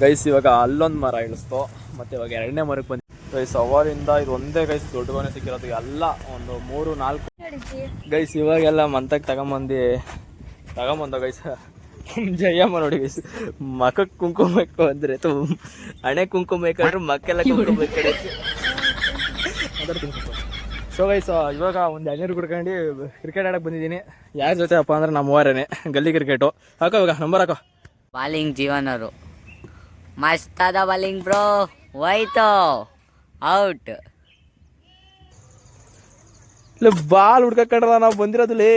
Guys ಇವಾಗ ಅಲ್ಲೊಂದು ಮರ ಇಳಿಸ್ತು. ಮತ್ತೆ ಇವಾಗ ಎರಡನೇ ಮರಕ್ಕೆ ಬಂದು ಗೈಸ್ ಅವರಿಂದ ಇದು ಒಂದೇ ಗೈಸ್ ದೊಡ್ಡ ಮನೆ ಸಿಕ್ಕಿರೋದು ಎಲ್ಲ ಒಂದು ಮೂರು, ನಾಲ್ಕು ಗೈಸ್ ಇವಾಗೆಲ್ಲ ಮಂತಕ್ಕೆ ತಗೊಂಬಂದು ತಗೊಂಬಂದ ಗೈಸ್ ಜಯಮ್ಮ ನೋಡಿ ಗೈಸ್ ಮಖಕ್ಕೆ ಕುಂಕುಮಕ್ಕೆ ಅಂದ್ರೆ ತು ಹಣೆ ಕುಂಕುಮ ಇಕ್ಕಂಡ್ರೆ ಮಕ್ಕೆಲ್ಲ ಕುಂಕುಮ. ಇಕ್ಕಡೆ ಸೊ ಗೈಸ್ ಇವಾಗ ಒಂದು ಎಣ್ಣೀರು ಕುಡ್ಕೊಂಡು ಕ್ರಿಕೆಟ್ ಆಡಕ್ಕೆ ಬಂದಿದ್ದೀನಿ. ಯಾರ ಜೊತೆ ಅಪ್ಪ ಅಂದ್ರೆ ನಮ್ಮ ಗಲ್ಲಿ ಕ್ರಿಕೆಟು ಹಾಕೋ ಇವಾಗ ನಂಬರ್ ಹಾಕೋ. ಬಾಲಿಂಗ್ ಜೀವನರು. ಮಸ್ತಾದ ಬಲಿಂಗ್ ಬ್ರೋ. ಹೋಯ್ತು. ಔಟ್. ಇಲ್ಲ ಬಾಲ್ ಹುಡ್ಕಡಲ್ಲ ನಾವು ಬಂದಿರೋದಿಲ್ಲೇ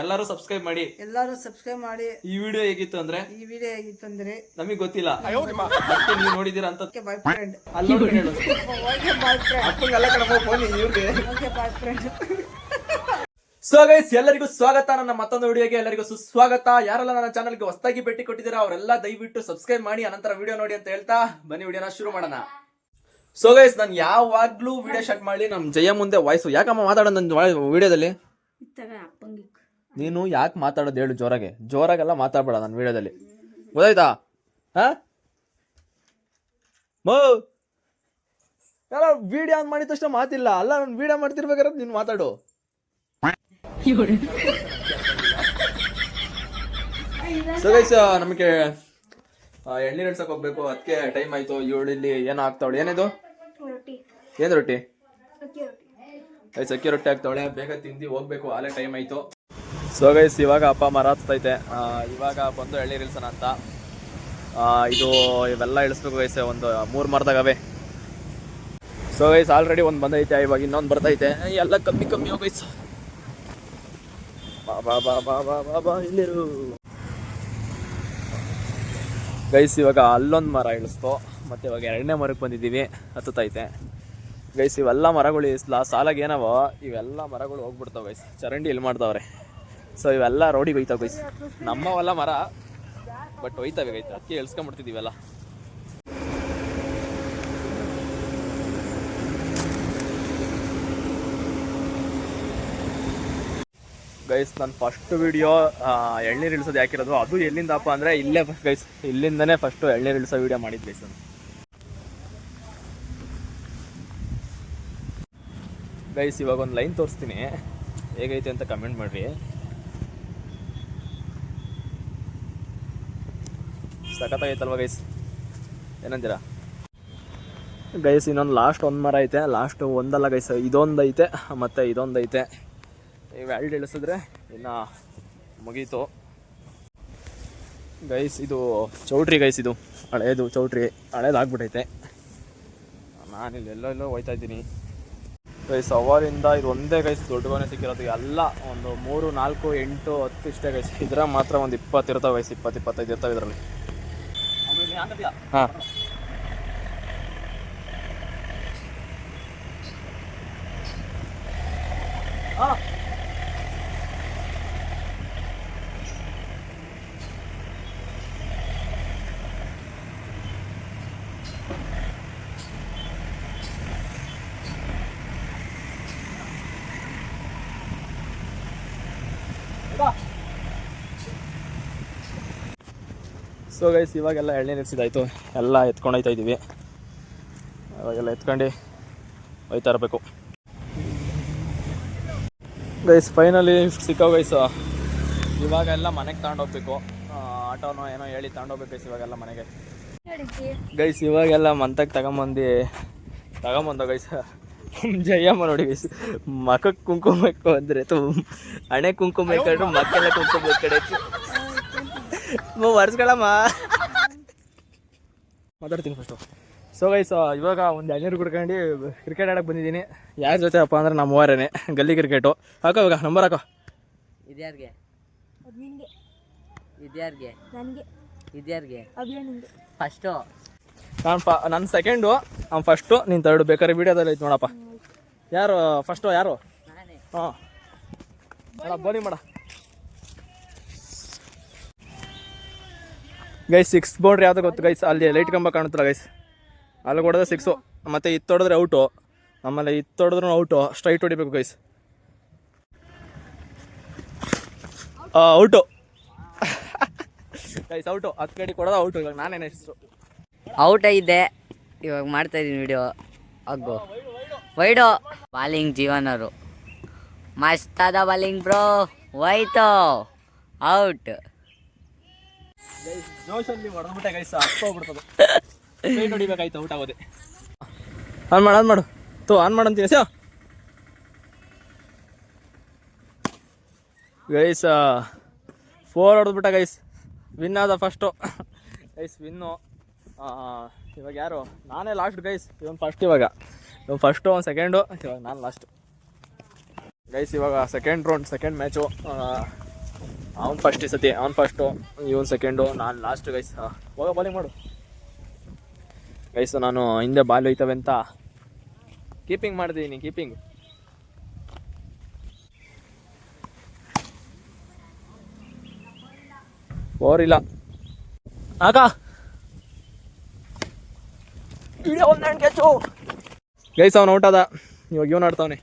ಎಲ್ಲರೂ ಸಬ್ಸ್ಕ್ರೈಬ್ ಮಾಡಿ. ಎಲ್ಲರೂ ಸಬ್ಸ್ಕ್ರೈಬ್ ಮಾಡಿ. ಈ ವಿಡಿಯೋ ಹೇಗಿತ್ತು ಅಂದ್ರೆ? ಈ ವಿಡಿಯೋ ಹೇಗಿತ್ತು ಅಂದ್ರೆ? ನಮಗೆ ಗೊತ್ತಿಲ್ಲ. ಮತ್ತೆ ನೀವು ನೋಡಿದೀರ ಅಂತ ಬಾಯ್ ಫ್ರೆಂಡ್ ಅಲ್ಲಿ ಬಾಯ್ ಫ್ರೆಂಡ್ ಅಪ್ಪಂಗೆಲ್ಲ ಕಣಪ್ಪ ಫೋನ್ ಇವ್ರಿಗೆ. Okay bye friend so guys ಎಲ್ಲರಿಗೂ ಸ್ವಾಗತ. ನನ್ನ ಮತ್ತೊಂದು ವಿಡಿಯೋಗೆ ಎಲ್ಲರಿಗೂ ಸುಸ್ವಾಗತ. ಯಾರೆಲ್ಲ ನನ್ನ ಚಾನಲ್ಗೆ ಹೊಸದಾಗಿ ಭೇಟಿ ಕೊಟ್ಟಿದ್ದೀರಾ ಅವರೆಲ್ಲ ದಯವಿಟ್ಟು ಸಬ್ಸ್ಕ್ರೈಬ್ ಮಾಡಿ ಅನಂತರ ವಿಡಿಯೋ ನೋಡಿ ಅಂತ ಹೇಳ್ತಾ ಬನ್ನಿ ವಿಡಿಯೋನ ಶುರು ಮಾಡೋಣ. ಸೊ ಗೈಸ್ ನಾನು ಯಾವಾಗ್ಲೂ ವಿಡಿಯೋ ಶಾರ್ಟ್ ಮಾಡಿ ನಮ್ಮ ಜಯ ಮುಂದೆ ವಾಯ್ಸು. ಯಾಕಮ್ಮ ಮಾತಾಡೋ ನನ್ನ ವಿಡಿಯೋದಲ್ಲಿ? ನೀನು ಯಾಕೆ ಮಾತಾಡೋದು ಹೇಳು ಜೋರಾಗೆ. ಜೋರಾಗೆಲ್ಲ ಮಾತಾಡ್ಬೇಡ ನನ್ನ ವಿಡಿಯೋದಲ್ಲಿ. ಗೊತ್ತಾಯ್ತಾ? ಹಾ? ಮೋ! ವಿಡಿಯೋ ಆನ್ ಮಾಡಿದ ತಕ್ಷಣ ಮಾತಿಲ್ಲ. ಅಲ್ಲ ನಾನು ವಿಡಿಯೋ ಮಾಡ್ತಿರ್ಬೇಕಾದ್ರೆ ನೀನು ಮಾತಾಡು. ಸೊ ಗೈಸ್ ನಮಗೆ ಎಳ್ನೀರು ಇಳ್ಸಕ್ ಹೋಗ್ಬೇಕು. ಅದಕ್ಕೆ ಟೈಮ್ ಆಯ್ತು. ಇವಳಿಲ್ಲಿ ಇಲ್ಲಿ ಏನೋ ಆಗ್ತಾವಳೆ? ಏನಿದು? ಏನ್ ರೊಟ್ಟಿ? ಗೈಸ್ ಅಕ್ಕಿ ರೊಟ್ಟಿ ಆಗ್ತಾವಳೆ. ಬೇಗ ತಿಂದು ಹೋಗ್ಬೇಕು. ಆಲೇ ಟೈಮ್ ಆಯ್ತು. ಸೊ ಗೈಸ್ ಇವಾಗ ಅಪ್ಪ ಮರ ಹತ್ತೈತೆ. ಇವಾಗ ಬಂದು ಎಳ್ನೀರು ಇಳಿಸೋಣ ಅಂತ. ಆ, ಇದು ಇವೆಲ್ಲ ಇಳಿಸ್ಬೇಕು ಗೈಸ್ ಒಂದು ಮೂರು ಮರದಾಗವೆ. ಸೊ ಗೈಸ್ ಆಲ್ರೆಡಿ ಒಂದು ಬಂದೈತೆ. ಇವಾಗ ಇನ್ನೊಂದು ಬರ್ತೈತೆ. ಎಲ್ಲ ಕಮ್ಮಿ ಕಮ್ಮಿ ಹೋಗೈಸ್ ಬಾ ಬಾ ಬಾ ಬಾ ಬಾ ಬಾ ಗೈಸ್ ಇವಾಗ ಅಲ್ಲೊಂದು ಮರ ಇಳಿಸ್ತು. ಮತ್ತೆ ಇವಾಗ ಎರಡನೇ ಮರಕ್ಕೆ ಬಂದಿದ್ದೀವಿ. ಹತ್ತುತ್ತೈತೆ. ಗೈಸ್ ಇವೆಲ್ಲ ಮರಗಳು ಇಸ್ಲ ಸಾಲಾಗಿ ಏನವ, ಇವೆಲ್ಲ ಮರಗಳು ಹೋಗ್ಬಿಡ್ತಾವ ಗೈಸ್ ಚರಂಡಿ ಇಲ್ಲಿ ಮಾಡ್ತಾವ್ರೆ. ಸೊ ಇವೆಲ್ಲ ರೋಡಿಗೆ ಹೋಯ್ತಾವ ಗೈಸ್ ನಮ್ಮವೆಲ್ಲ ಮರ ಬಟ್ ಹೋಯ್ತಾವೆ ಗೈಸ್ ಅದಕ್ಕೆ ಇಳ್ಸ್ಕೊಂಡ್ಬಿಡ್ತಿದ್ದೀವೆಲ್ಲ ಗೈಸ್ ನನ್ನ ಫಸ್ಟ್ ವಿಡಿಯೋ ಎಳ್ನೀರು ಇಳಿಸೋದು ಯಾಕಿರೋದು? ಅದು ಎಲ್ಲಿಂದಪ್ಪ ಅಂದರೆ ಇಲ್ಲೇ ಗೈಸ್ ಇಲ್ಲಿಂದನೇ ಫಸ್ಟು ಎಳ್ನೀರು ಇಳಿಸೋ ವಿಡಿಯೋ ಮಾಡಿದ್ದು ಗೈಸ್ ನಾನು. ಗೈಸ್ ಇವಾಗ ಒಂದು ಲೈನ್ ತೋರಿಸ್ತೀನಿ. ಹೇಗೈತೆ ಅಂತ ಕಮೆಂಟ್ ಮಾಡಿರಿ. ಸಖತ್ತಾಗೈತಲ್ವ ಗೈಸ್ ಏನಂತೀರಾ? ಗೈಸ್ ಇನ್ನೊಂದು ಲಾಸ್ಟ್ ಒಂದು ಮರ ಐತೆ. ಲಾಸ್ಟ್ ಒಂದಲ್ಲ ಗೈಸ್ ಇದೊಂದು ಐತೆ ಮತ್ತು ಇದೊಂದು ಐತೆ ಇವೆರಡು ಇಳಿಸಿದ್ರೆ ಇನ್ನು ಮುಗೀತು. ಗೈಸ್ ಇದು ಚೌಟ್ರಿ ಗೈಸ್ ಇದು. ಹಳೇದು ಚೌಟ್ರಿ. ಹಳೇದು ಆಗ್ಬಿಟ್ಟೈತೆ ನಾನಿಲ್ಲಿ ಎಲ್ಲೋ ಎಲ್ಲೋ ಹೋಯ್ತಾ ಇದ್ದೀನಿ. ಗೈಸ್ ಅವರಿಂದ ಇದು ಒಂದೇ ಗೈಸ್ ದೊಡ್ಡ ಮನೆ ಸಿಕ್ಕಿರೋದು. ಎಲ್ಲ ಒಂದು ಮೂರು, ನಾಲ್ಕು, ಎಂಟು, ಹತ್ತು ಇಷ್ಟೇ ಗೈಸ್ ಇದ್ರ ಮಾತ್ರ ಒಂದು ಇಪ್ಪತ್ತು ಇರ್ತಾವೆ ಗೈಸ್ ಇಪ್ಪತ್ತು, ಇಪ್ಪತ್ತೈದು ಇರ್ತಾವೆ ಇದರಲ್ಲಿ. ಹಾಂ. ಸೊ ಗೈಸ್ ಇವಾಗೆಲ್ಲ ಎಳ್ನೀರು ಇರಿಸಿದಾಯ್ತು. ಎಲ್ಲ ಎತ್ಕೊಂಡು ಹೋಯ್ತಾ ಇದ್ದೀವಿ. ಅವಾಗೆಲ್ಲ ಎತ್ಕೊಂಡು ಹೋಯ್ತಾ ಇರಬೇಕು. ಗೈಸ್ ಫೈನಲಿ ಸಿಕ್ಕೋ ಗೈಸ್ ಇವಾಗೆಲ್ಲ ಮನೆಗೆ ತಗೊಂಡೋಗ್ಬೇಕು. ಆಟೋನೋ ಏನೋ ಹೇಳಿ ತಗೊಂಡೋಗ್ಬೇಕು ಗೈಸ್ ಇವಾಗೆಲ್ಲ ಮನೆಗೆ. ಗೈಸ್ ಇವಾಗೆಲ್ಲ ಮಂತಕ್ಕೆ ತಗೊಂಬಂದು, ತಗೊಂಬಂದ ಗೈಸ್ ಜಯಮ್ಮ ನೋಡಿ ಗೈಸ್ ಮಖಕ್ಕೆ ಕುಂಕುಮ ಅಂದ್ರೆ ತು ಹಣೆ ಕುಂಕುಮ ಇಕ್ಕಂಡ್ರೆ ಮಕ್ಕೆಲ್ಲ ಕುಂಕುಮ ಇಕ್ಕಡೆ ವರ್ಷಗಳಮ್ಮ. ಮಾತಾಡ್ತೀನಿ ಫಸ್ಟು ಸೊ ಗೈಸ್ ಇವಾಗ ಒಂದು ಎಣ್ಣೀರು ಕುಡ್ಕೊಂಡು ಕ್ರಿಕೆಟ್ ಆಡಕ್ಕೆ ಬಂದಿದ್ದೀನಿ. ಯಾರ ಜೊತೆ ಅಪ್ಪ ಅಂದ್ರೆ ನಮ್ಮ ಮೂವರೇನೆ ಗಲ್ಲಿ ಕ್ರಿಕೆಟು ಹಾಕೋ ಇವಾಗ ನಂಬರ್ ಹಾಕೋ. ಇದ್ಯಾರ್ಗೆ ಇದ್ಯಾರ್ಗೆ ಇದ್ಯಾರಿಗೆ ಫಸ್ಟು ನಾನು ಫ ನನ್ನ ಸೆಕೆಂಡು ಅವ್ನು ಫಸ್ಟು ನೀನು ತರ್ಡು ಬೇಕಾದ್ರೆ ವೀಡಿಯೋದಲ್ಲಿ ಐತೆ ನೋಡಪ್ಪ. ಯಾರು ಫಸ್ಟು ಯಾರು? ನಾನೇ. ಹಾಂ. ಬನ್ನಿ ಮಾಡ. ಗೈಸ್ ಸಿಕ್ಸ್ ಬೌಂಡ್ರಿ ಯಾವ್ದು ಗೊತ್ತು? ಗೈಸ್ ಅಲ್ಲಿ ಲೈಟ್ ಕಂಬ ಕಾಣುತ್ತಲ್ಲ ಗೈಸ್ ಅಲ್ಲಿ ಹೊಡೆದ್ರೆ ಸಿಕ್ಸು ಮತ್ತು ಇತ್ತು ಹೊಡೆದ್ರೆ ಔಟು ಆಮೇಲೆ ಇತ್ತು ಹೊಡೆದ್ರೂ ಔಟು ಸ್ಟ್ರೈಟ್ ಹೊಡಿಬೇಕು ಗೈಸ್ ಔಟು ಗೈಸ್ ಔಟು ಹತ್ತು ಕಡೆ ಕೊಡೋದು ಔಟು ಇವಾಗ ನಾನೇನು ಹೆಸರು ಔಟ್ ಆಗಿದ್ದೆ ಇವಾಗ ಮಾಡ್ತಾ ಇದ್ದೀನಿ ವಿಡಿಯೋ ಅಗ್ಗು. ವೈಡೋ ಬಾಲಿಂಗ್ ಜೀವನರು. ಮಸ್ತಾದ ಬಾಲಿಂಗ್ ಬ್ರೋ ಹೋಯ್ತು. ಔಟ್ ಜೋಶಲ್ಲಿ ಹೊಡೆದ್ಬಿಟ್ಟೆ ಗೈಸ್ ಹತ್ತೋಗ್ಬಿಡ್ತದೆ ಪೇಂಟ್ ಹೊಡಿಬೇಕಾಯ್ತು ಔಟ್ ಆಗೋದೆ ಆನ್ ಮಾಡು ಆನ್ ಮಾಡು. ತೋ ಆನ್ ಮಾಡಂತೀನಿ ಸ್ಯೋ ಗೈಸ್ ಫೋರ್ ಹೊಡೆದ್ಬಿಟ್ಟ ಗೈಸ್ ವಿನ್ ಆದ ಫಸ್ಟು ಗೈಸ್ ವಿನ್ನು ಇವಾಗ ಯಾರು? ನಾನೇ ಲಾಸ್ಟ್ ಗೈಸ್ ಇವನು ಫಸ್ಟ್ ಇವಾಗ. ಇವನು ಫಸ್ಟು ಒಂದು ಸೆಕೆಂಡು ಇವಾಗ ನಾನು ಲಾಸ್ಟ್ ಗೈಸ್ ಇವಾಗ ಸೆಕೆಂಡ್ ರೌಂಡ್ ಸೆಕೆಂಡ್ ಮ್ಯಾಚು ಅವ್ನು ಫಸ್ಟ್ ಈ ಸತಿ, ಅವ್ನು ಫಸ್ಟು ಇವನು ಸೆಕೆಂಡು ನಾನು ಲಾಸ್ಟ್ ಗೈಸ್ ಹೋಗ ಬಾಲಿಂಗ್ ಮಾಡು. ಗೈಸ್ ನಾನು ಹಿಂದೆ ಬಾಲ್ ಹೋಯ್ತವೆ ಅಂತ ಕೀಪಿಂಗ್ ಮಾಡ್ತಿದ್ದೀನಿ ಕೀಪಿಂಗ್ ಫೋರ್ ಇಲ್ಲ. ಆಗ. ಗೈಸ್ ಅವ್ನು ಔಟ್ ಅದ ಇವಾಗ ಇವನು ಆಡ್ತಾವನೆ.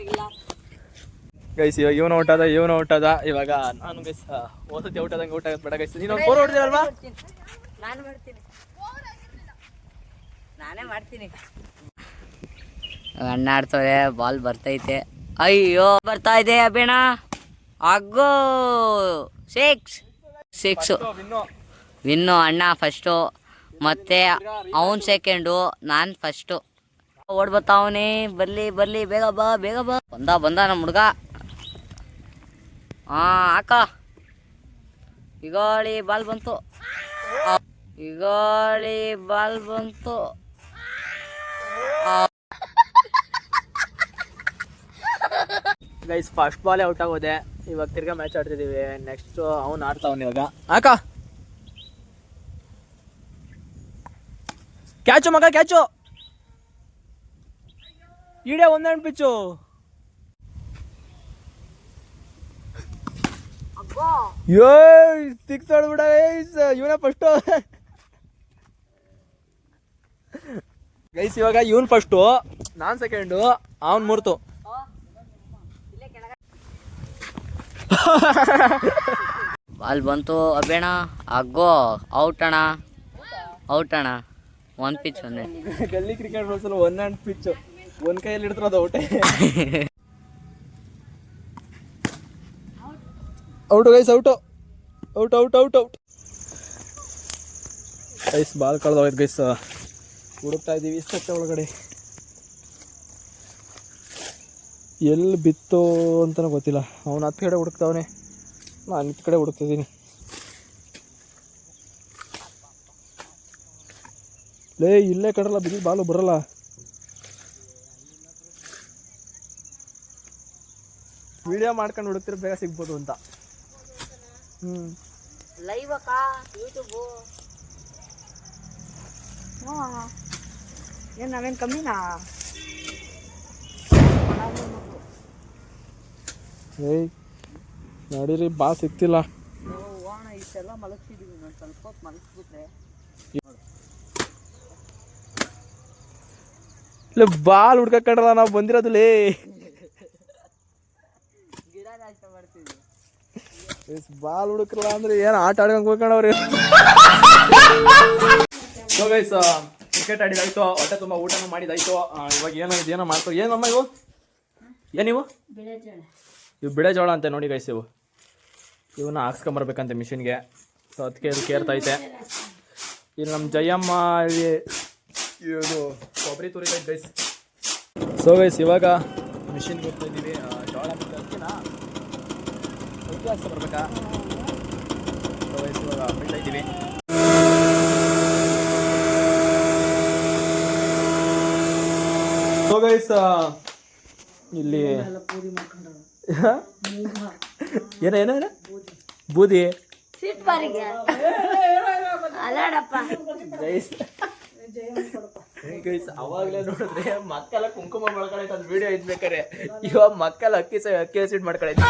ಅಕ್ಕ ಗೈಸ್ ಇವಾಗ ಇವನು ಔಟ್ ಅದ ಇವನು ಔಟ್ ಅದ ಇವಾಗ ನಾನು ಗೈಸ್ ಓಸತಿ ಔಟ್ ಆದಂಗೆ ಔಟ್ ಆಗುತ್ತೆ ಬೇಡ ಗೈಸ್ ನೀನು ಫೋರ್ ಹೊಡ್ತೀರಲ್ವಾ ನಾನು ಮಾಡ್ತೀನಿ. ನಾನೇ ಮಾಡ್ತೀನಿ. ಅಣ್ಣ ಆಡ್ತವ್ರೆ ಬಾಲ್ ಬರ್ತೈತೆ. ಅಯ್ಯೋ ಬರ್ತಾ ಇದೆ ಅಭಿಣ. ಅಗ್ಗೋ. ಸಿಕ್ಸ್ ಸಿಕ್ಸು ಇನ್ನು ವಿನ್ನು ಅಣ್ಣ ಫಸ್ಟು ಮತ್ತೆ ಅವನ್ ಸೆಕೆಂಡು ನಾನು ಫಸ್ಟು ಓಡ್ ಬರ್ತಾವನೆ. ಬರ್ಲಿ ಬರ್ಲಿ, ಬೇಗ ಬಾ ಬೇಗ ಬಾ. ಬಂದ ಬಂದ ನಮ್ಮ ಹುಡ್ಗ. ಹಾ ಅಕ್ಕ. ಈಗಾಳಿ ಬಾಲ್ ಬಂತು. ಈಗಾಳಿ ಬಾಲ್ ಬಂತು. ಗೈಸ್ ಫಸ್ಟ್ ಬಾಲ್ ಔಟ್ ಆಗೋದೆ. ಇವಾಗ ತಿರ್ಗಾ ಮ್ಯಾಚ್ ಆಡ್ತಿದೀವಿ. ನೆಕ್ಸ್ಟ್ ಅವ್ನು ಆಡ್ತಾವನ್ ಇವಾಗ. ಆಕ ಕ್ಯಾಚು ಮಗ ಕ್ಯಾಚು ಈಡೇ ಒಂದೆರಡು ಪಿಚ್ಚು. ಯೋ ಸಿಕ್ಸ್ ಹೊಡ್ಬಿಡ ಇವನೇ ಫಸ್ಟು ಗೈಸ್ ಇವಾಗ ಇವನ್ ಫಸ್ಟು ನಾನ್ ಸೆಕೆಂಡು ಅವನ್ ಮೂರ್ತು. ಬಾಲ್ ಬಂತು ಅಬೇಣ ಅಗ್ಗೋ ಔಟ್ ಅಣ್ಣ. ಔಟ್ ಅಣ್ಣ. ಒನ್ ಪಿಚ್ ಒಂದೇ. ಗಲ್ಲಿ ಕ್ರಿಕೆಟ್ ರೂಲ್ಸಲ್ಲಿ ಒನ್ ಹ್ಯಾಂಡ್ ಪಿಚ್ ಒಂದ್ ಕೈಯಲ್ಲಿ ಅದು ಔಟೇ. Out guys out. Out out out out. Guys ball ಕಳ್ದೋಯ್ತು guys ಹುಡುಕ್ತಾ ಇದ್ದೀವಿ ಸತ್ತೆ ಒಳಗಡೆ. ಎಲ್ಲಿ ಬಿತ್ತು ಅಂತಲೂ ಗೊತ್ತಿಲ್ಲ. ಅವನು ಹತ್ತು ಕಡೆ ಹುಡುಕ್ತಾವನೆ. ನಾನು ಹತ್ತು ಕಡೆ ಹುಡುಕ್ತಿದ್ದೀನಿ. ಲೇ, ಇಲ್ಲೇ ಕಡಲ್ಲ ಬಿದ್ದು ಬಾಲು ಬರಲ್ಲ. ವಿಡಿಯೋ ಮಾಡ್ಕೊಂಡು ಹುಡುಕ್ತಿರ ಬೇಗ ಸಿಗ್ಬೋದು ಅಂತ. ಹ್ಞೂ ಲೈವ್ ಯೂಟ್ಯೂಬು ಏನು ನಾವೇನು ಕಮ್ಮಿನಾ? ಏಯ್ ನಡೀರಿ ಬಾ ಸಿಕ್ತಿಲ್ಲ ಹೋಣ ಇಷ್ಟೆಲ್ಲ ಮಲಗ್ಸಿದೀವಿ ನಾನು ಸ್ವಲ್ಪ ಹೊತ್ತು ಮಲಗಿಸ್ಬಿಟ್ರೆ. ಇಲ್ಲ ಬಾಲ್ ಹುಡ್ಕಕ್ಕಡಲ್ಲ ನಾವು ಬಂದಿರೋದು ಲೇ. ಬಾಲ್ ಹುಡುಕ್ರಲ್ಲ ಅಂದ್ರೆ ಏನು ಆಟ ಆಡ್ಕೊಂಡ್ ಹೋಗ್ಕೊಂಡವ್ರಿ ಸೊ ಕ್ರಿಕೆಟ್ ಆಡಿದಾಯ್ತು, ಹೊಟ್ಟೆ ತುಂಬ ಊಟನೂ ಮಾಡಿದಾಯ್ತು. ಇವಾಗ ಏನೋ ಇದೇನೋ ಮಾಡ್ತಾರೆ ಏನಮ್ಮ ಇವು? ಏನಿವು ಇವು? ಬಿಳೆ ಜೋಳ ಅಂತ ನೋಡಿ ಗೈಸ್ ಇವು. ಇವನ್ನ ಹಾಕ್ಸ್ಕೊಂಬರ್ಬೇಕಂತೆ ಮಿಷಿನ್ಗೆ ಸೊ ಅದಕ್ಕೆ ಇದು ಕೇರ್ತೈತೆ ಇಲ್ಲಿ ನಮ್ಮ ಜಯಮ್ಮ ಇಲ್ಲಿ ಇದು ಕೊಬ್ಬರಿ ತುರಿತೈತೆ ಗೈಸ್ ಸೊ ಗೈಸ್ ಇವಾಗ ಮಿಷಿನ್ಗೆ ಹೋಗ್ತಾ ಇದ್ದೀವಿ. ಜೋಳ ಮತ್ತು ಅಕ್ಕಿನ ಬರ್ಬೇಕಾ? ಇವಾಗ ಇದ್ದೀವಿ. ಗೈಸ್ ಇಲ್ಲಿ ಏನ ಏನ ಏನ? ಬೂದಿ. ಗೈಸ್ ಗೈಸ್ ಅವಾಗಲೇ ನೋಡಿದ್ರೆ ಮಕ್ಕಳ ಕುಂಕುಮ ಮಾಡ್ಕೊಳೈತೆ ಅದು ವಿಡಿಯೋ ಇದ್ಬೇಕಾರೆ ಇವಾಗ ಮಕ್ಕಳ ಅಕ್ಕಿ ಸ ಅಕ್ಕಿ ಹಸಿಟ್ಟು ಮಾಡ್ಕೊಳೈತೆ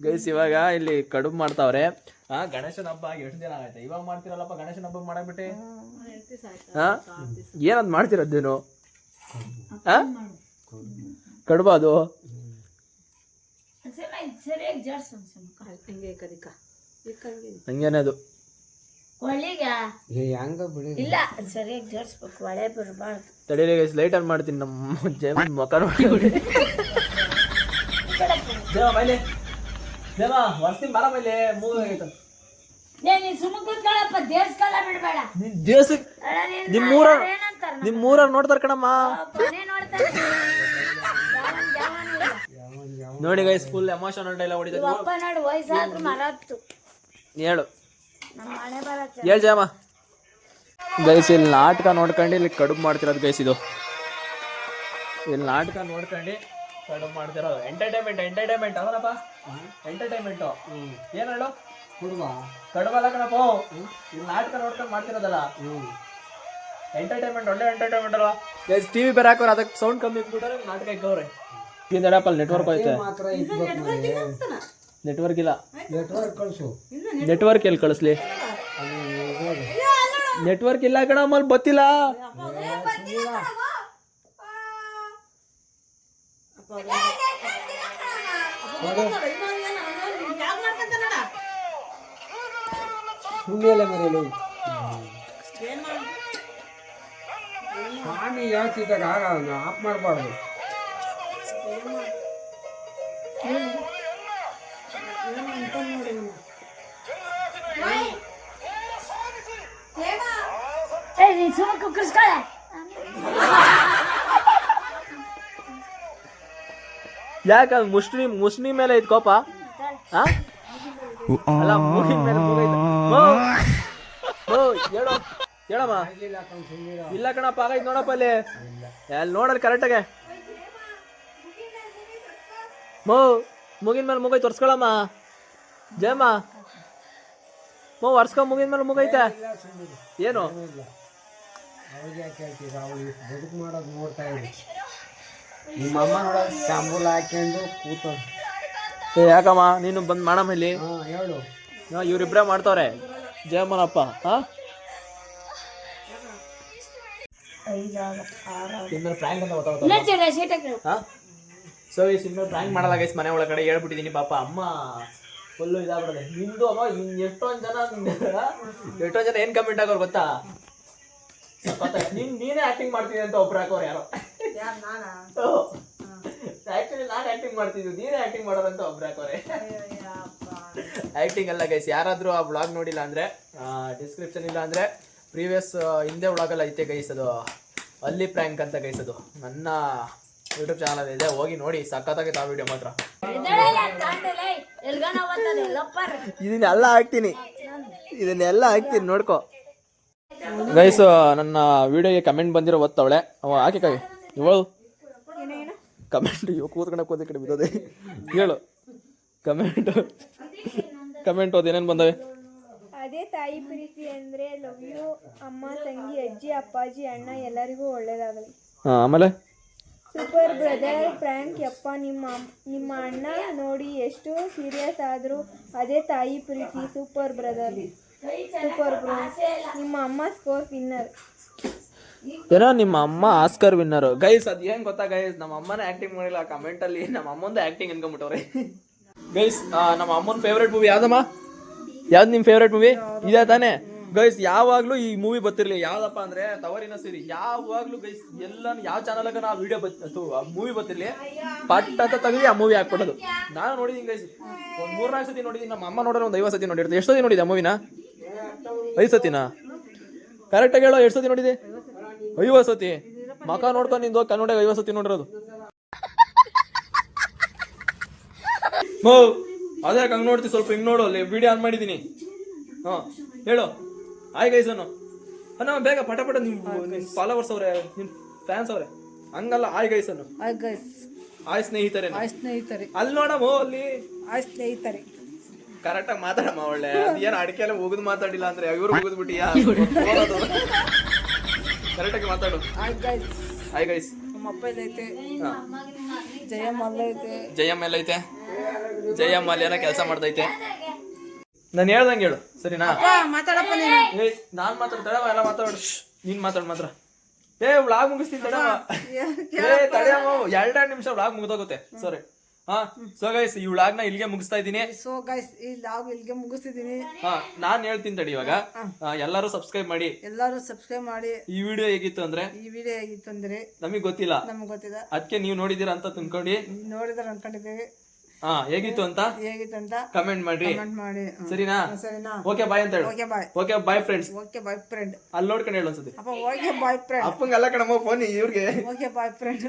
ಗೈಸ್ ಇವಾಗ ಇಲ್ಲಿ ಕಡುಬು ಮಾಡ್ತಾವ್ರೆ. ಹಾ ಗಣೇಶನ ಹಬ್ಬ ಎಷ್ಟು ದಿನ ಆಗೈತೆ ಇವಾಗ ಮಾಡ್ತಿರಲ್ಲಪ್ಪ ಗಣೇಶನ ಹಬ್ಬ ಮಾಡಬಿಟ್ಟು ಹಾ ಏನದ್ ಮಾಡ್ತಿರೋದು ನೀನು ಆ ಕಡುಬ ಅದು? ಹಿಂಗೆ ಕದಿಕ. ಹಂಗೇನೆ ಅದು ಒಳ್ಳಿಗ ಹೆಂಗ ಬಿಡಿ. ಇಲ್ಲ ಸರಿಯಾಗಿ ಜೋಡಿಸ್ಬೇಕು ಒಳ್ಳೆ ಬರಬಾರ್ದು. ತಡೀಲಿ ಗೈಸ್ ಲೈಟ್ ಆನ್ ಮಾಡ್ತೀನಿ ನಮ್ಮ ಜೇಮ ಮುಖ ನೋಡಿ. ದೇವ ಬೈಲೆ. ದೇವ ವರ್ಷಿನ ಬರ ಮೇಲೆ ಮೂಗಾಗೈತ ಏ ನೀನ್ ಸುಮ್ಮ ಕೂತ್ಕೊಳ್ಳಪ್ಪ ದೇವಸ್ಥಾನ ಬಿಡ್ಬೇಡ. ನಿನ್ ದೇವಸ್ಥಕ್ಕೆ ಅಲ್ಲ, ನೀನ್ ನಿಮ್ ಮೂರ ಏನಂತಾರ ನಿಮ್ ನೋಡ್ತಾರ ಕಣಮ್ಮ. ಮನೆ ನೋಡ್ತಾರೆ ನೋಡಿ ಗೈಸ್ ಫುಲ್ ಎಮೋಷನಲ್ ಡೈಲಾಗ್ ಹೊಡಿತಾರೆ ಅಪ್ಪ ನೋಡು ವಯಸ್ಸಾದ್ರೂ ಮರತ್ತು ಹೇಳು. ಜಾಮ ಹೇಳ್ ಜಯಮ್ಮ ಗೈಸ್ ಇಲ್ಲಿ ನಾಟಕ ನೋಡ್ಕೊಂಡು ಇಲ್ಲಿ ಕಡುಬು ಮಾಡ್ತಿರೋದು ಗೈಸ್ ಇದು. ಇಲ್ಲಿ ನಾಟಕ ನೋಡ್ಕೊಂಡು ಕಡುಬು ಮಾಡ್ತಿರೋದು. Entertainment entertainment ಅವನಪ್ಪ. ಎಂಟರ್ಟೈನ್ಮೆಂಟು ಏನ್ ಹೇಳು? ಕೊಡುವ ಕಡುಬಲ್ಲ ಕಣಪ್ಪ. ಇಲ್ಲಿ ನಾಟಕ ನೋಡ್ಕೊಂಡು ಮಾಡ್ತಿರೋದಲ್ಲ. ಎಂಟರ್ಟೈನ್ಮೆಂಟ್ ಒಳ್ಳೆ ಎಂಟರ್ಟೈನ್ಮೆಂಟ್ ಅಲ್ವಾ? ಗೈಸ್ ಟಿವಿ ಬೇರೆ ಹಾಕೋರು ಅದಕ್ಕೆ ಸೌಂಡ್ ಕಮ್ಮಿ ಇಟ್ಬಿಟ್ರೆ ನಾಟಕ ಇಕ್ಕವ್ರೆ ನೆಟ್ವರ್ಕ್ ಹೋಯ್ತು ನೆಟ್ವರ್ಕ್ ಇಲ್ಲ. ನೆಟ್ವರ್ಕ್ ಕಳಿಸು. ನೆಟ್ವರ್ಕ್ ಎಲ್ಲಿ ಕಳಿಸ್ಲಿ? ನೆಟ್ವರ್ಕ್ ಇಲ್ಲ ಕಣ ಆಮೇಲೆ ಬತ್ತಿಲ್ಲ ಸುಳ್ಳೆಲ್ಲ ಮರೆಯಲು ಸ್ವಾಮಿ ಹೇಳ್ತಿದ್ದಾಗ ಆಗಲ್ಲ ಆಫ್ ಮಾಡಬಾರ್ದು. ಸುಮ್ಮ ಕುಕ್ಕರ್ಸ್ಕೊಳೆ ಯಾಕೆ ಮೇಲೆ ಐತ್ ಕೋಪ? ಆ? ಅಲ್ಲ ಮೇಲೆ ಓ, ಹೇಳು ಹೇಳಮ್ಮ. ಇಲ್ಲ ಕಣಪ್ಪ ಆಗೈತ್ ನೋಡಪ್ಪ ಅಲ್ಲಿ. ಅಲ್ಲಿ ನೋಡಲ್ಲಿ ಕರೆಕ್ಟಾಗೆ ಮೋ ಮುಗಿನ ಮೇಲೆ ಮುಗೈ ಒರ್ಸ್ಕೊಳಮ್ಮ. ಜಯಮ್ಮ. ಮೋ ಒರ್ಸ್ಕೊ ಮುಗಿನ ಮೇಲೆ ಮುಗೈತೆ ಏನು? ಅವ್ರಿಗೆ ಯಾಕೆ ಹೇಳ್ತೀರ? ಅವಳು ಬದುಕು ಮಾಡೋದು ನೋಡ್ತಾ ಇರಿ ನಿಮ್ಮ ಅಮ್ಮ ನೋಡೋದು ಶಾಂಬೂಲ್ ಹಾಕ್ಕೊಂಡು ಕೂತ ಏ ಯಾಕಮ್ಮ? ನೀನು ಬಂದು ಮಾಡಮ್ಮ ಇಲ್ಲಿ. ಹಾ ಹೇಳು. ಹಾ, ಇವ್ರಿಬ್ರೇ ಮಾಡ್ತಾವ್ರೆ. ಜಯಮ್ಮನಪ್ಪ ಹಾ? ಅಂತ ಗೊತ್ತಾಗುತ್ತೆ ಇಲ್ಲ ಚೇಟ ಸೀಟಕ್ಕೆ ಹಾ? ಸೊ ಈ ಸಿನಿಮಾ ಪ್ರಾಂಕ್ ಮಾಡಲ್ಲ ಗೈಸ್ ಮನೆ ಒಳಗಡೆ ಹೇಳ್ಬಿಟ್ಟಿದೀನಿ ಪಾಪ. ಅಮ್ಮ ಫುಲ್ಲು ಇದಾಗ್ಬಿಡದೆ. ನಿಂದು ಅಮ್ಮ ಇನ್ ಎಷ್ಟೊಂದ್ ಜನ ಎಷ್ಟೊಂದು ಜನ ಏನ್ ಕಮೆಂಟ್ ಆಗೋರು ಗೊತ್ತಾ. ನೀನ್ ನೀನೇ ಆಕ್ಟಿಂಗ್ ಮಾಡ್ತೀನಿ ಅಂತ ಒಬ್ರು ಹಾಕೋರು ಯಾರೋ. ಯಾರು ನಾನಾ? ಆಕ್ಚುಲಿ ನಾನು ಆಕ್ಟಿಂಗ್ ಮಾಡ್ತಿದ್ದು ನೀನೇ ಆಕ್ಟಿಂಗ್ ಮಾಡೋದಂತ ಒಬ್ರು ಹಾಕೋರೆ. ಆಕ್ಟಿಂಗ್ ಅಲ್ಲ ಗೈಸ್ ಯಾರಾದರೂ ಆ ಬ್ಲಾಗ್ ನೋಡಿಲ್ಲ ಅಂದರೆ ಡಿಸ್ಕ್ರಿಪ್ಷನ್ ಇಲ್ಲ ಅಂದ್ರೆ ಪ್ರೀವಿಯಸ್ ಹಿಂದೆ ವ್ಲಾಗ್ ಎಲ್ಲ ಐತೆ ಗೈಸ್ ಅದು. ಅಲ್ಲಿ ಪ್ರ್ಯಾಂಕ್ ಅಂತ ಗೈಸ್ ಅದು. ನನ್ನ ಯೂಟ್ಯೂಬ್ ಚಾನಲ್ ಇದೆ ಹೋಗಿ ನೋಡಿ ಸಖತ್ತಾಗೈತೆ ಆ ವಿಡಿಯೋ ಮಾತ್ರ. ಇದನ್ನೆಲ್ಲ ಹಾಕ್ತೀನಿ. ಇದನ್ನೆಲ್ಲ ಹಾಕ್ತೀನಿ ನೋಡ್ಕೊ. ಗೈಸ್ ನನ್ನ ವಿಡಿಯೋಗೆ ಕಮೆಂಟ್ ಬಂದಿರೋ ಒತ್ತವಳೆ ಅವ ಹಾಕಿ ಕಾಯಿ ಇವಳು? ಕಮೆಂಟ್ ಇವ ಕೂತ್ಕೊಂಡ ಕೂತ ಕಡೆ ಬಿದ್ದೋದೆ. ಹೇಳು. ಕಮೆಂಟ್ ಕಮೆಂಟ್ ಓದಿ ಏನೇನು ಬಂದವೆ? ಅದೇ ತಾಯಿ ಪ್ರೀತಿ ಅಂದ್ರೆ ಲವ್ ಯು ಅಮ್ಮ ತಂಗಿ ಅಜ್ಜಿ ಅಪ್ಪಾಜಿ ಅಣ್ಣ ಎಲ್ಲರಿಗೂ ಒಳ್ಳೇದಾಗಲಿ. ಹಾಂ ಆಮೇಲೆ? ಸೂಪರ್ ಬ್ರದರ್ ಪ್ರ್ಯಾಂಕ್ ಯಪ್ಪ ನಿಮ್ಮ ನಿಮ್ಮ ಅಣ್ಣ ನೋಡಿ ಎಷ್ಟು ಸೀರಿಯಸ್ ಆದ್ರು ಅದೇ ತಾಯಿ ಪ್ರೀತಿ ಸೂಪರ್ ಬ್ರದರ್ ಸೂಪರ್ ನಿಮ್ಮ ಅಮ್ಮ ಸ್ಕೋರ್ ವಿನ್ನರ್ ಏನೋ ನಿಮ್ಮ ಅಮ್ಮ ಆಸ್ಕರ್ ವಿನ್ನರ್ ಗೈಸ್ ಅದು ಏನು ಗೊತ್ತಾ ಗೈಸ್ ನಮ್ಮ ಅಮ್ಮನೇ ಆ್ಯಕ್ಟಿಂಗ್ ಮಾಡಿಲ್ಲ. ಕಮೆಂಟಲ್ಲಿ ನಮ್ಮ ಅಮ್ಮಂದು ಆ್ಯಕ್ಟಿಂಗ್ ಅನ್ಕೊಂಬಿಟ್ಟವ್ರೆ ಗೈಸ್ ನಮ್ಮ ಅಮ್ಮನ ಫೇವ್ರೇಟ್ ಮೂವಿ ಯಾವ್ದಮ್ಮ? ಯಾವ್ದು ನಿಮ್ಮ ಫೇವ್ರೇಟ್ ಮೂವಿ ಇದೆ ತಾನೇ? ಗೈಸ್ ಯಾವಾಗಲೂ ಈ ಮೂವಿ ಬರ್ತಿರ್ಲಿ. ಯಾವ್ದಪ್ಪ ಅಂದ್ರೆ, ತವರಿನ ಸೀರಿ. ಯಾವಾಗಲೂ ಗೈಸ್ ಎಲ್ಲ ಯಾವ ಚಾನಲ್ಗ ನಾವು ವಿಡಿಯೋ ಬತ್ತು ಮೂವಿ ಬರ್ತಿರ್ಲಿ. ಪಟ್ ಅಂತ ತೆಗೆದು ಆ ಮೂವಿ ಹಾಕ್ಬಿಡೋದು. ನಾನು ನೋಡಿದೀನಿ ಗೈಸ್ ಒಂದು ಮೂರ್ನಾಲ್ಕು ಸತಿ ನೋಡಿದೀನಿ. ನಮ್ಮ ಅಮ್ಮ ನೋಡಿದ್ರೆ ಒಂದು ಐವತ್ತು ಸತಿ ನೋಡಿರ್ತೀನಿ ಎಷ್ಟು ಸತಿ ನೋಡಿದೆ ಮೂವಿನ ಐದು ಸತಿನಾ? ಕರೆಕ್ಟಾಗಿ ಹೇಳೋ, ಎಷ್ಟು ಸತಿ ನೋಡಿದೆ? ಐವತ್ತು ಸತಿ. ಮಕ ನೋಡ್ಕೊಂಡು ನಿಂದು ಕನ್ನಡ ಐವತ್ತು ಸತಿ ನೋಡಿರೋದು. ಅದೇ ಹಂಗೆ ನೋಡ್ತಿ, ಸ್ವಲ್ಪ ಹಿಂಗೆ ನೋಡು ಅಲ್ಲಿ. ವಿಡಿಯೋ ಆನ್ ಮಾಡಿದ್ದೀನಿ ಹಾಂ, ಹೇಳು. ಆಯ್ ಗೈಸನು ಅಣ್ಣ ಬೇಗ ಪಟ ಪಟ ನಿಮ್ಮ ನಿಮ್ಮ ಫಾಲೋವರ್ಸ್ ಅವ್ರೆ ನಿಮ್ಮ ಫ್ಯಾನ್ಸ್ ಅವ್ರೆ. ಹಂಗಲ್ಲ ಆಯ್ ಗೈಸ್ ಅನ್ನು. ಆಯ್ ಗೈಸ್ ಆಯ್ ಸ್ನೇಹಿತರೆ ಆಯ್ ಸ್ನೇಹಿತರೆ. ಅಲ್ಲಿ ನೋಡಮ್ಮ ಅಲ್ಲಿ. ಹಾಯ್ ಸ್ನೇಹಿತರೆ. ಕರೆಕ್ಟಾಗಿ ಮಾತಾಡಮ್ಮ ಒಳ್ಳೆ ಏನು ಅಡಿಕೆ ಎಲ್ಲ ಹೋಗುದು ಮಾತಾಡಿಲ್ಲ ಅಂದ್ರೆ ಇವ್ರು ಹೋಗುದು. ಬಿಟ್ಟಿಯಾ ಕರೆಕ್ಟಾಗಿ ಮಾತಾಡು. ಆಯ್ ಗೈಸ್ ಆಯ್ ಗೈಸ್ ನಮ್ಮ ಅಪ್ಪ ಇದೈತೆ ಜಯಮ್ಮ ಅಲ್ಲೈತೆ ಜಯಮ್ಮ ಎಲ್ಲ ಐತೆ. ಜಯಮ್ಮ ಅಲ್ಲಿ ಏನೋ ಕೆಲಸ ಮಾಡ್ತೈತೆ ನಾನು ಹೇಳ್ದಂಗೆ ಹೇಳು ಸರಿನಾ? ಮಾತಾಡಪ್ಪ ನೀನು. ಏ ನಾನ್ ಮಾತಾಡ್ತಾಳ ಎಲ್ಲ ಮಾತಾಡು. ನೀನ್ ಮಾತಾಡ್ ಮಾತ್ರ. ಏ ವ್ಲಾಗ್ ಮುಗಿಸ್ತೀನಿ ತಡಮ್ಮ ಏ ತಡೆಯಮ್ಮ ಎರಡೆರಡು ನಿಮಿಷ ವ್ಲಾಗ್ ಮುಗ್ದೋಗುತ್ತೆ. ಸರಿ. ಹಾ ಸೊ ಗೈಸ್ ಈ ವ್ಲಾಗ್ನ ಇಲ್ಲಿಗೆ ಮುಗಿಸ್ತಾ ಇದ್ದೀನಿ. ಸೊ ಗೈಸ್ ಈ ಲಾಗ್ ಇಲ್ಲಿಗೆ ಮುಗಿಸ್ತಿದ್ದೀನಿ. ಹಾ ನಾನ್ ಹೇಳ್ತೀನಿ ತಡಿ ಇವಾಗ. ಆ, ಎಲ್ಲರೂ ಸಬ್ಸ್ಕ್ರೈಬ್ ಮಾಡಿ. ಎಲ್ಲರೂ ಸಬ್ಸ್ಕ್ರೈಬ್ ಮಾಡಿ. ಈ ವಿಡಿಯೋ ಹೇಗಿತ್ತು ಅಂದ್ರೆ? ಈ ವಿಡಿಯೋ ಹೇಗಿತ್ತು ಅಂದ್ರೆ? ನಮಗ್ ಗೊತ್ತಿಲ್ಲ. ನಮ್ಗೆ ಗೊತ್ತಿದೆ ಅದಕ್ಕೆ ನೀವು ನೋಡಿದೀರಾ ಅಂತ ತಿಳ್ಕೊಂಡು. ನೋಡಿದ್ರೆ ಅನ್ಕೊಂಡಿದ್ದೇವೆ. ಹಾ ಹೇಗಿತ್ತು ಅಂತ? ಹೇಗಿತ್ತು ಅಂತ ಕಮೆಂಟ್ ಮಾಡ್ರಿ. ಕಮೆಂಟ್ ಮಾಡಿ. ಹ್ಮ್. ಸರಿನಾ? ಸರಿನಾ? ಓಕೆ ಬಾಯ್ ಅಂತ ಹೇಳು. Okay bye okay bye friends okay bye friend ಅಲ್ಲಿ ನೋಡ್ಕೊಂಡು ಹೇಳು ಅನ್ಸುತ್ತೆ ಅಪ್ಪ ಓಕೆ ಬಾಯ್ ಫ್ರೆಂಡ್ ಅಪ್ಪಂಗೆಲ್ಲ ಕಣಮ್ಮ ಫೋನ್ ಇವ್ರಿಗೆ. Okay bye friend